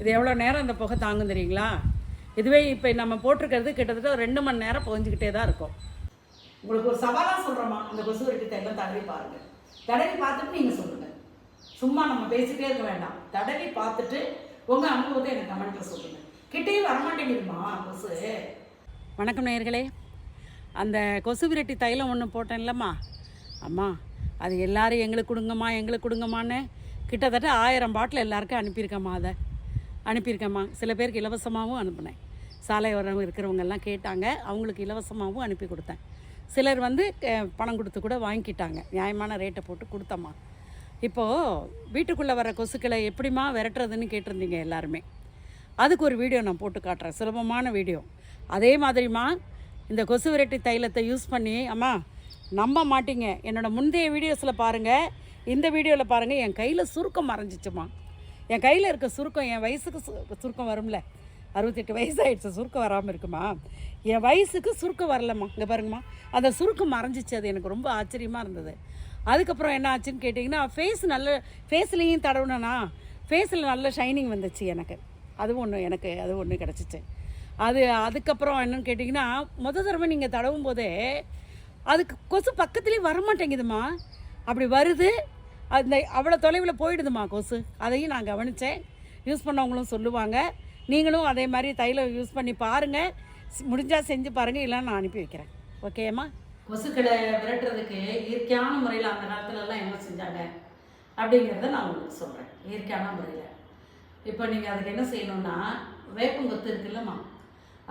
இது எவ்வளோ நேரம் இந்த புகை தாங்கும் தெரியுங்களா? இதுவே இப்போ நம்ம போட்டிருக்கிறது கிட்டத்தட்ட ஒரு ரெண்டு மணி நேரம் புகஞ்சிக்கிட்டே தான் இருக்கும். உங்களுக்கு ஒரு சவாலாக சொல்கிறோமா அந்த கொசு வெட்டி எல்லாம் தடவி பாருங்க. தடவி பார்த்துட்டு நீங்கள் சொல்லுங்கள் சும்மா நம்ம பேசிட்டே இருக்க வேண்டாம். தடவி பார்த்துட்டு உங்கள் அனுபவத்தை எனக்கு கமெண்ட்டில் சொல்லுங்கள் கிட்டேயே வரமாட்டேங்குதுமா கொசு வணக்கம் நேயர்களே. அந்த கொசு விரட்டி தைலம் ஒன்று போட்டேன் இல்லைம்மா அம்மா அது எல்லாரும் எங்களுக்கு கொடுங்கம்மா எங்களுக்கு கொடுங்கம்மான்னு கிட்டத்தட்ட ஆயிரம் பாட்டில் எல்லாருக்கும் அனுப்பியிருக்கேம்மா அதை. அனுப்பியிருக்கேம்மா. சில பேருக்கு இலவசமாகவும் அனுப்பினேன். சாலை வரவங்க இருக்கிறவங்க எல்லாம் கேட்டாங்க. அவங்களுக்கு இலவசமாகவும் அனுப்பி கொடுத்தேன். சிலர் வந்து பணம் கொடுத்து கூட வாங்கிக்கிட்டாங்க. நியாயமான ரேட்டை போட்டு கொடுத்தம்மா. இப்போது வீட்டுக்குள்ளே வர கொசுக்களை எப்படிம்மா விரட்டுறதுன்னு கேட்டிருந்தீங்க எல்லாருமே. அதுக்கு ஒரு வீடியோ நான் போட்டு காட்டுறேன். சுலபமான வீடியோ. அதே மாதிரிம்மா இந்த கொசு விரட்டி தைலத்தை யூஸ் பண்ணி அம்மா நம்ப மாட்டீங்க. என்னோடய முந்தைய வீடியோஸில் பாருங்கள் இந்த வீடியோவில் பாருங்கள் என் கையில் சுருக்கம் மறைஞ்சிச்சுமா என் கையில் இருக்க சுருக்கம் என் வயசுக்கு சு- சுருக்கம் வரும்ல. அறுபத்தெட்டு வயசு சுருக்கம் வராமல் இருக்குமா? என் வயசுக்கு சுருக்கம் வரலம்மா. இங்கே பாருங்கம்மா. அந்த சுருக்கம் மறைஞ்சிச்சு. அது எனக்கு ரொம்ப ஆச்சரியமாக இருந்தது. அதுக்கப்புறம் என்ன ஆச்சுன்னு கேட்டிங்கன்னா ஃபேஸ் நல்ல ஃபேஸ்லேயும் தடவுனேனா ஃபேஸில் நல்ல ஷைனிங் வந்துச்சு எனக்கு. அது ஒன்று எனக்கு அது ஒன்று கிடச்சிச்சு. அது அதுக்கப்புறம் என்னன்னு கேட்டிங்கன்னா முத தடவை நீங்கள் தடவும் போதே அதுக்கு கொசு பக்கத்துலேயே வரமாட்டேங்குதுமா அப்படி வருது அந்த அவ்வளோ தொலைவில் போயிடுதுமா கொசு. அதையும் நான் கவனித்தேன் யூஸ் பண்ணவங்களும் சொல்லுவாங்க. நீங்களும் அதே மாதிரி தைலம் யூஸ் பண்ணி பாருங்கள் முடிஞ்சால் செஞ்சு பாருங்கள் இல்லைன்னா நான் அனுப்பி வைக்கிறேன். ஓகேம்மா? கொசுக்களை விரட்டுறதுக்கு இயற்கையான முறையில் அந்த காலத்துலலாம் என்ன செஞ்சாங்க? அப்படிங்கிறத நான் உங்களுக்கு சொல்கிறேன் இயற்கையான முறையில். இப்போ நீங்கள் அதுக்கு என்ன செய்யணும்னா வேப்பங்கொத்து இருக்குல்லம்மா.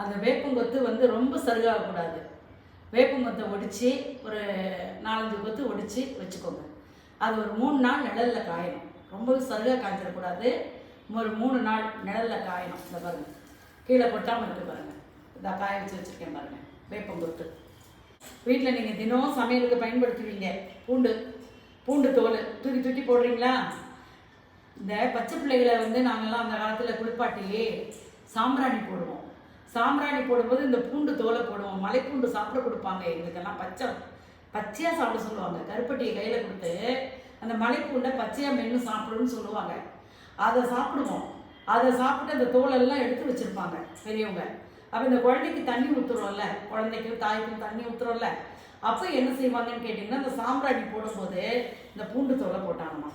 அந்த வேப்பங்கொத்து வந்து ரொம்ப சருகாகக்கூடாது. வேப்பங்கொத்தை ஒடித்து ஒரு நாலஞ்சு கொத்து ஒடித்து வச்சுக்கோங்க. அது ஒரு மூணு நாள் நிழலில் காயணும். ரொம்பவும் சருக காய்ச்சிடக்கூடாது ஒரு மூணு நாள் நிழலில் காயணும். இந்த பாருங்கள் கீழே கொட்டாமல் இருக்கு பாருங்கள் இதை காய வச்சு வச்சுருக்கேன் பாருங்கள் வேப்பங்கொத்து வீட்டில் நீங்கள் தினம் சமையலுக்கு பயன்படுத்துவீங்க. பூண்டு பூண்டு தோல். தூக்கி தூக்கி போடுறீங்களா? இந்த பச்சை பிள்ளைகளை வந்து நாங்கள்லாம் அந்த காலத்தில் குளிப்பாட்டி சாம்பிராணி போடுவோம். சாம்பிராணி போடும்போது இந்த பூண்டு தோலை போடுவோம். மலைப்பூண்டு சாப்பிட கொடுப்பாங்க. எங்களுக்கெல்லாம் பச்சை பச்சையாக சாப்பிட சொல்லுவாங்க. கருப்பட்டியை கையில் கொடுத்து அந்த மலைப்பூண்டை பச்சையாக மென்று சாப்பிடணும்னு சொல்லுவாங்க. அதை சாப்பிடுவோம். அதை சாப்பிட்டு அந்த தோலெல்லாம் எடுத்து வச்சுருப்பாங்க பெரியவங்க. அப்போ இந்த குழந்தைக்கு தண்ணி ஊற்றுறோம்ல குழந்தைக்கும் தாய்க்கும் தண்ணி ஊற்றுறோம்ல அப்போ என்ன செய்வாங்கன்னு கேட்டிங்கன்னா இந்த சாம்பிராணி போடும்போது இந்த பூண்டு தோலை போட்டாங்கம்மா.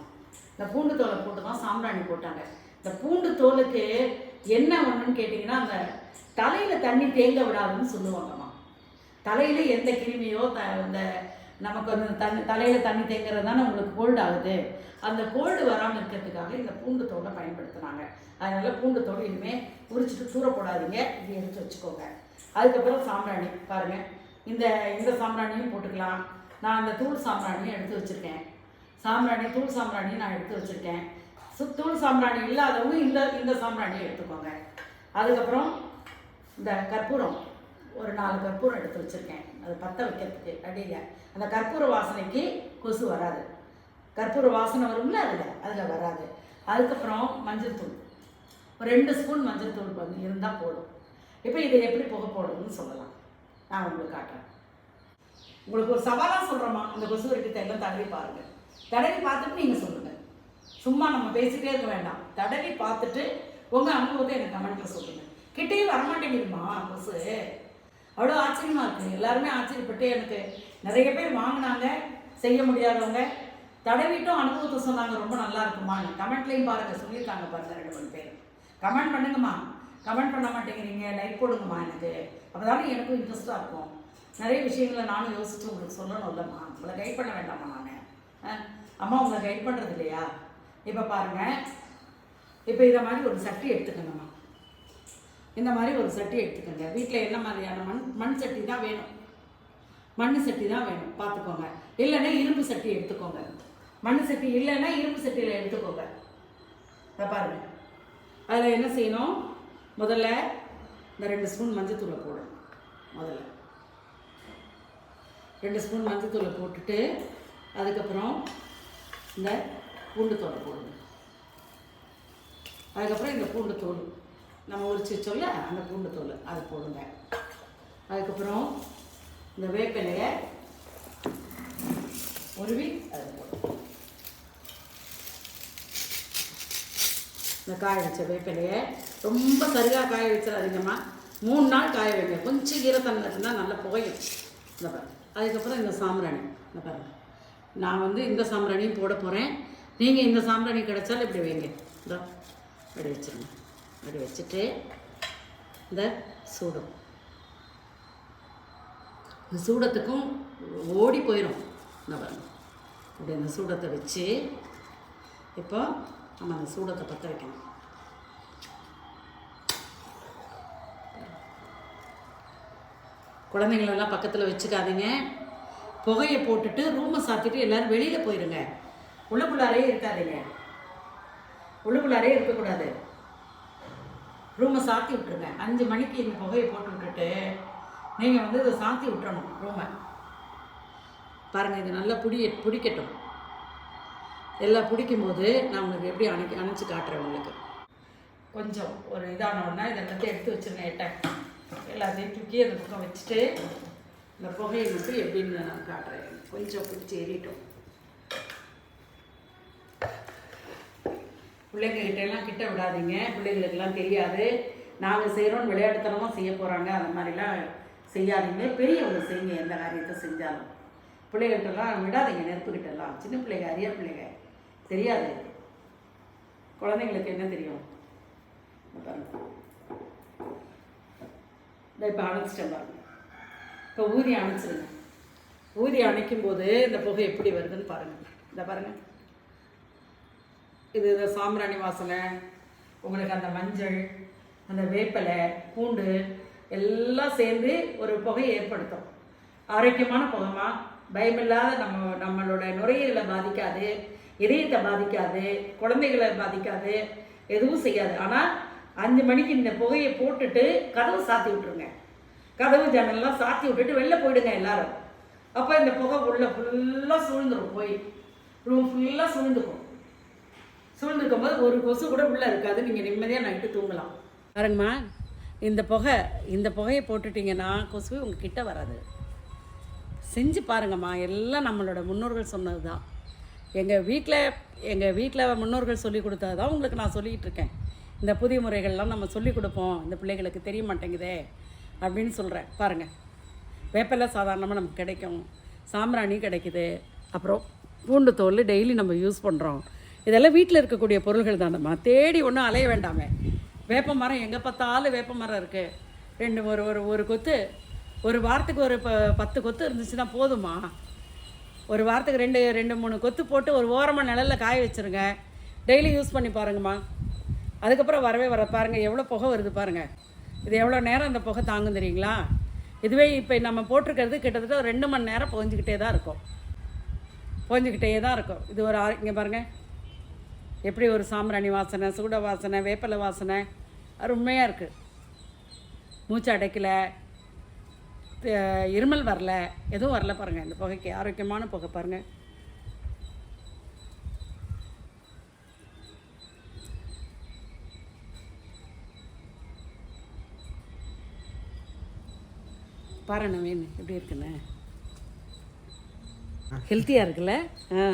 இந்த பூண்டு தோலை போட்டு தான் சாம்பிராணி போட்டாங்க. இந்த பூண்டு தோலுக்கு என்ன ஒன்றுன்னு கேட்டிங்கன்னா அந்த தலையில் தண்ணி தேங்க விடாதுன்னு சொல்லுவாங்கம்மா. தலையில் எந்த கிருமியோ த இந்த நமக்கு வந்து தண்ணி தலையில் தண்ணி தேங்குறது தானே உங்களுக்கு கோல்டு ஆகுது. அந்த கோல்டு வராமல் இருக்கிறதுக்காக இந்த பூண்டு தோலை பயன்படுத்துனாங்க. அதனால் பூண்டு தோல் இனிமேல் உரிச்சிட்டு தூர போடாதீங்க. இது எடுத்து வச்சுக்கோங்க. அதுக்கப்புறம் சாம்பிராணி பாருங்கள் இந்த இந்த சாம்பிராணியும் போட்டுக்கலாம். நான் அந்த தூள் சாம்பிராணியும் எடுத்து வச்சுருக்கேன். சாம்பிராணி தூள் சாம்பிராணியும் நான் எடுத்து வச்சுருக்கேன். சு தூள் சாம்பிராணி இல்லாதவங்க இந்த இந்த சாம்பிராணியை எடுத்துக்கோங்க. அதுக்கப்புறம் இந்த கற்பூரம். ஒரு நாலு கற்பூரம் எடுத்து வச்சுருக்கேன். அது பற்ற வைக்கிறதுக்கு அடியில். அந்த கற்பூர வாசனைக்கு கொசு வராது. கற்பூர வாசனை வரும்ல அதில்? அதில் வராது. அதுக்கப்புறம் மஞ்சள் தூள். ஒரு ரெண்டு ஸ்பூன் மஞ்சள் தூள் வந்து இருந்தால் போதும். இப்போ இதை எப்படி புகை போடணும்னு சொல்லலாம். நான் உங்களுக்கு காட்டுறேன். உங்களுக்கு ஒரு சவாலாக சொல்கிறோமா அந்த கொசு வெட்டி எல்லாம் தடவி பாருங்கள் தடவி பார்த்துட்டு நீங்கள் சொல்லுங்கள் சும்மா நம்ம பேசிக்கிட்டே இருக்க வேண்டாம். தடவி பார்த்துட்டு உங்கள் அனுபவத்தை எனக்கு கமெண்ட்டில் சொல்லுங்கள் கிட்டேயே வரமாட்டேங்குதுமா கொசு. அவ்வளோ ஆச்சரியமாக இருக்குது எல்லாருமே ஆச்சரியப்பட்டு எனக்கு நிறைய பேர் வாங்கினாங்க செய்ய முடியாதவங்க. தடவிட்டும் அனுபவத்தை சொன்னாங்க ரொம்ப நல்லா இருக்குமான்னு கமெண்ட்லேயும் பாருங்கள் சொல்லியிருக்காங்க பாருங்க ரெண்டு மூணு பேர். கமெண்ட் பண்ணுங்கம்மா. கமெண்ட் பண்ண மாட்டேங்கிறீங்க லைக் போடுங்கம்மா எனக்கு. அப்போ தானே எனக்கும் இன்ட்ரெஸ்ட்டாக இருக்கும். நிறைய விஷயங்களை நானும் யோசித்து உங்களுக்கு சொல்லணும் இல்லைம்மா உங்களை கைட் பண்ண வேண்டாமா நான். அம்மா உங்களை கைட் பண்ணுறது இல்லையா? இப்போ பாருங்கள் இப்போ இதை மாதிரி ஒரு சட்டி எடுத்துக்கணும்மா இந்த மாதிரி ஒரு சட்டி எடுத்துக்கோங்க. வீட்டில் என்ன மாதிரியான மண் மண் சட்டி தான் வேணும். மண் சட்டி தான் வேணும். பார்த்துக்கோங்க. இல்லைன்னா இரும்பு சட்டி எடுத்துக்கோங்க. மண் சட்டி இல்லைன்னா இரும்பு சட்டியில் எடுத்துக்கோங்க. இதை பாருங்க. அதில் என்ன செய்யணும்? முதல்ல இந்த ரெண்டு ஸ்பூன் மஞ்சத்தூளை போடணும். முதல்ல. ரெண்டு ஸ்பூன் மஞ்சத்தூளை போட்டுட்டு அதுக்கப்புறம் இந்த பூண்டு தோலை போடுங்க அதுக்கப்புறம் இந்த பூண்டு தோல் நம்ம உரிச்சு சொல்ல அந்த பூண்டு தோல் அது போடுங்க. அதுக்கப்புறம் இந்த வேப்பிலையை உருவி அது போடுங்க. இந்த காய வச்ச வேப்பிலையை ரொம்ப சரியாக காய வச்சிடாதீங்கம்மா. மூணு நாள் காய வைங்க. கொஞ்சம் ஈரத்தன்மை இருந்தால் நல்லா புகையும். இந்த பாருங்க. அதுக்கப்புறம் இந்த சாம்பிராணி. இந்த பாருங்க. நான் வந்து இந்த சாம்பிராணியும் போட போகிறேன் நீங்கள் இந்த சாம்பிராணி கிடைச்சாலும் இப்படி வைங்க. இதோ இப்படி வச்சுருங்க. இப்படி வச்சுட்டு இந்த சூடம். இந்த சூடத்துக்கும் ஓடி போயிடும் நம்ம இப்படி அந்த சூடத்தை வச்சு இப்போ நம்ம அந்த சூடத்தை பற்ற வைக்கணும். குழந்தைங்களெல்லாம் பக்கத்தில் வச்சுக்காதீங்க. புகையை போட்டுட்டு ரூமை சாத்திட்டு எல்லாரும் வெளியில் போயிருங்க. உள்ளுக்குள்ளாரே இருக்காதீங்க. உள்ளுக்குள்ளாரே இருக்கக்கூடாது. ரூமை சாத்தி விட்டுருங்க. அஞ்சு மணிக்கு இந்த புகையை போட்டு விட்டுட்டு நீங்கள் வந்து இதை சாத்தி விட்டுறணும் ரூமை. பாருங்கள் இது நல்லா புடி பிடிக்கட்டும். எல்லாம் பிடிக்கும்போது நான் உங்களுக்கு எப்படி அணைக்கி அணைச்சி காட்டுறேன் உங்களுக்கு. கொஞ்சம் ஒரு இதான இதை எல்லாத்தையும் எடுத்து வச்சுருங்க எட்ட. எல்லாத்தையும் தூக்கி அந்த பக்கம் வச்சுட்டு இந்த புகையை மட்டும் எப்படின்னு நான் காட்டுறேன். கொஞ்சம் பிடிச்சி ஏறிட்டோம் பிள்ளைங்ககிட்ட எல்லாம் கிட்ட விடாதீங்க. பிள்ளைங்களுக்கெல்லாம் தெரியாது. நாங்கள் செய்கிறோம் விளையாட்டுத்தனமாக செய்ய போகிறாங்க அந்த மாதிரிலாம் செய்யாதீங்க. பெரியவங்க செய்யுங்க எந்த காரியத்தை செஞ்சாலும். பிள்ளைகள்கிட்டலாம் விடாதீங்க நெருப்புக்கிட்டலாம். சின்ன பிள்ளைங்க அரிய பிள்ளைங்க. தெரியாது. குழந்தைங்களுக்கு என்ன தெரியும்? இந்த இப்போ அணைச்சிட்டேன் பாருங்க. இப்போ ஊதி அணைச்சிருங்க. ஊதி அணைக்கும் போது இந்த புகை எப்படி வருதுன்னு பாருங்கள் இந்த பாருங்கள் இது இந்த சாம்பிராணி வாசனை உங்களுக்கு அந்த மஞ்சள் அந்த வேப்பிலை பூண்டு எல்லாம் சேர்ந்து ஒரு புகையை ஏற்படுத்தும். ஆரோக்கியமான புகைமா பயமில்லாத நம்ம நம்மளோட நுரையீரலை பாதிக்காது இதயத்தை பாதிக்காது குழந்தைகளை பாதிக்காது எதுவும் செய்யாது. ஆனால் அஞ்சு மணிக்கு இந்த புகையை போட்டுட்டு கதவு சாத்தி விட்டுருங்க. கதவு ஜன்னல்லாம் சாத்தி விட்டுட்டு வெளில போயிடுங்க எல்லாரும். அப்போ இந்த புகை உள்ள ஃபுல்லாக சூழ்ந்துரும் போய். ரூம் ஃபுல்லாக சூழ்ந்துக்கும். சூழ்ந்துருக்கும் போது ஒரு கொசு கூட உள்ளே இருக்காது. நீங்கள் நிம்மதியாக நைட்டு தூங்கலாம். பாருங்கம்மா இந்த புகை இந்த புகையை போட்டுட்டீங்கன்னா கொசு உங்ககிட்ட வராது. செஞ்சு பாருங்கம்மா எல்லாம் நம்மளோட முன்னோர்கள் சொன்னது தான் எங்கள் வீட்டில் எங்கள் வீட்டில் முன்னோர்கள் சொல்லி கொடுத்தது தான் உங்களுக்கு நான் சொல்லிகிட்டு இருக்கேன். இந்த புதிய முறைகள்லாம் நம்ம சொல்லி கொடுப்போம். இந்த பிள்ளைகளுக்கு தெரிய மாட்டேங்குதே அப்படின்னு சொல்கிறேன் பாருங்கள் வேப்பிலை சாதாரணமாக நமக்கு கிடைக்கும். சாம்பிராணி கிடைக்குது. அப்புறம் பூண்டு தோல் டெய்லி நம்ம யூஸ் பண்ணுறோம் இதெல்லாம் வீட்டில் இருக்கக்கூடிய பொருள்கள் தானம்மா தேடி ஒன்றும் அலைய வேண்டாமே. வேப்ப மரம் எங்கே பார்த்தாலும் வேப்ப மரம் இருக்குது ரெண்டு ஒரு ஒரு ஒரு கொத்து ஒரு வாரத்துக்கு ஒரு ப பத்து கொத்து இருந்துச்சுன்னா போதுமா ஒரு வாரத்துக்கு ரெண்டு ரெண்டு மூணு கொத்து போட்டு ஒரு ஓரமாக நிழலில் காய வச்சுருங்க. டெய்லி யூஸ் பண்ணி பாருங்கம்மா. அதுக்கப்புறம் வரவே வர பாருங்கள் எவ்வளோ புகை வருது பாருங்கள் இது எவ்வளோ நேரம் அந்த புகை தாங்கும் தெரியுங்களா? இதுவே இப்போ நம்ம போட்டிருக்கிறது கிட்டத்தட்ட ரெண்டு மணி நேரம் புகஞ்சிக்கிட்டே தான் இருக்கும். புகஞ்சிக்கிட்டே தான் இருக்கும். இது ஒரு ஆ- இங்கே பாருங்கள் எப்படி ஒரு சாம்பிராணி வாசனை சூட வாசனை வேப்பிலை வாசனை? அருமையாக இருக்குது மூச்சு அடைக்கல. இருமல் வரல. எதுவும் வரல பாருங்கள் இந்த புகைக்கு ஆரோக்கியமான புகை பாருங்கள் பாரு நவீன் எப்படி இருக்குன்னு? ஹெல்த்தியாக இருக்குல்ல? ஆ.